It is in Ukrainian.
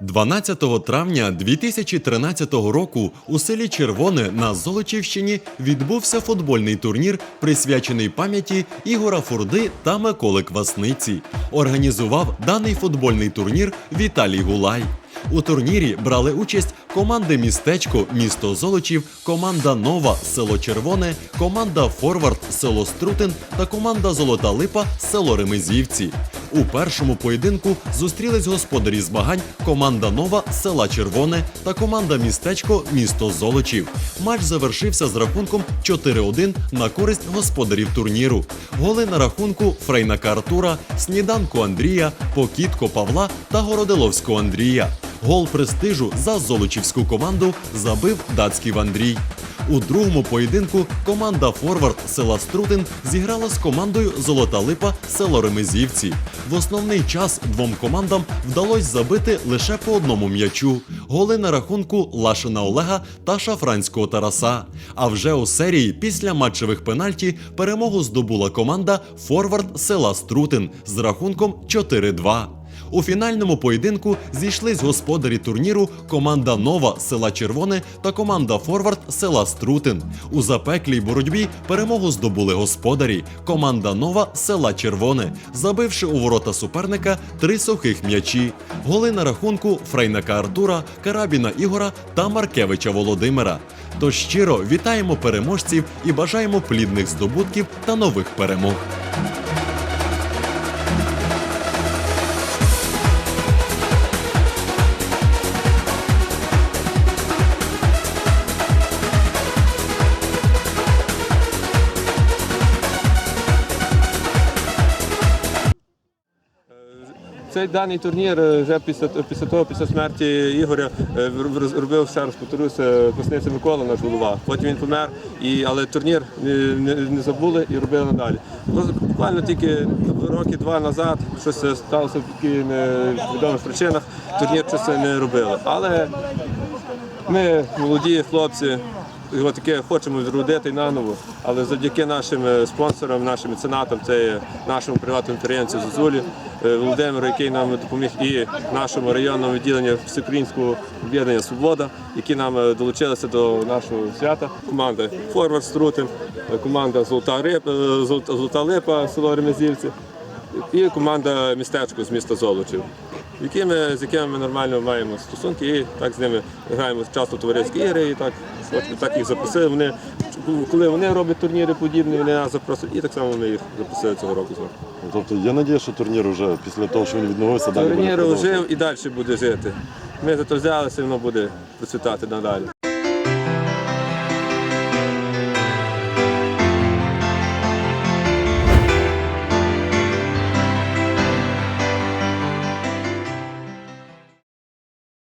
12 травня 2013 року у селі Червоне на Золочівщині відбувся футбольний турнір, присвячений пам'яті Ігора Фурди та Миколи Квасниці. Організував даний футбольний турнір Віталій Гулай. У турнірі брали участь команди Містечко, місто Золочів, команда Нова, село Червоне, команда Форвард, село Струтин та команда Золота Липа, село Ремезівці. У першому поєдинку зустрілись господарі змагань команда Нова села Червоне та команда Містечко місто Золочів. Матч завершився з рахунком 4-1 на користь господарів турніру. Голи на рахунку Фрейнака Артура, Сніданку Андрія, Покітко Павла та Городиловського Андрія. Гол престижу за золочівську команду забив датський Андрій. У другому поєдинку команда Форвард села Струтин зіграла з командою Золота Липа село Ремезівці. В основний час двом командам вдалося забити лише по одному м'ячу. Голи на рахунку Лашина Олега та Шафранського Тараса. А вже у серії після матчевих пенальті перемогу здобула команда Форвард села Струтин з рахунком 4-2. У фінальному поєдинку зійшлись господарі турніру команда Нова села Червоне та команда Форвард села Струтин. У запеклій боротьбі перемогу здобули господарі команда Нова села Червоне, забивши у ворота суперника три сухих м'ячі. Голи на рахунку Фрейнака Артура, Карабіна Ігора та Маркевича Володимира. Тож щиро вітаємо переможців і бажаємо плідних здобутків та нових перемог. Цей даний турнір е, вже після, після того, після смерті Ігоря, е, робив ще раз повторюся, Косниця Микола, наш голова. Потім він помер, і, але турнір не, не, не забули і робили надалі. Просто Буквально тільки роки два назад щось е, сталося в таких невідомих причинах, турнір щось не робили. Але ми молоді хлопці. Його таке хочемо відродити наново, але завдяки нашим е, спонсорам, нашим меценатам, це нашому приватному підприємцю Зозулі е, Володимиру, який нам допоміг, і нашому районному відділенню Всеукраїнського об'єднання Свобода, які нам е, долучилися до нашого свята. Команда Форвард Струтин, команда Золота Риб, Золота, Золота Липа, село Ремезівці, і команда містечко з міста Золочів. Які ми, з якими ми нормально маємо стосунки, і так з ними граємо часто товариські ігри, і так, от, так їх запросили. Вони, коли вони роблять турніри подібні, вони нас запросять, і так само ми їх запросили цього року. знову. Тобто я сподіваюся, що турнір вже після того, що він відновився, далі Турнір жив і далі буде жити. Ми за то взялися, воно буде процвітати надалі.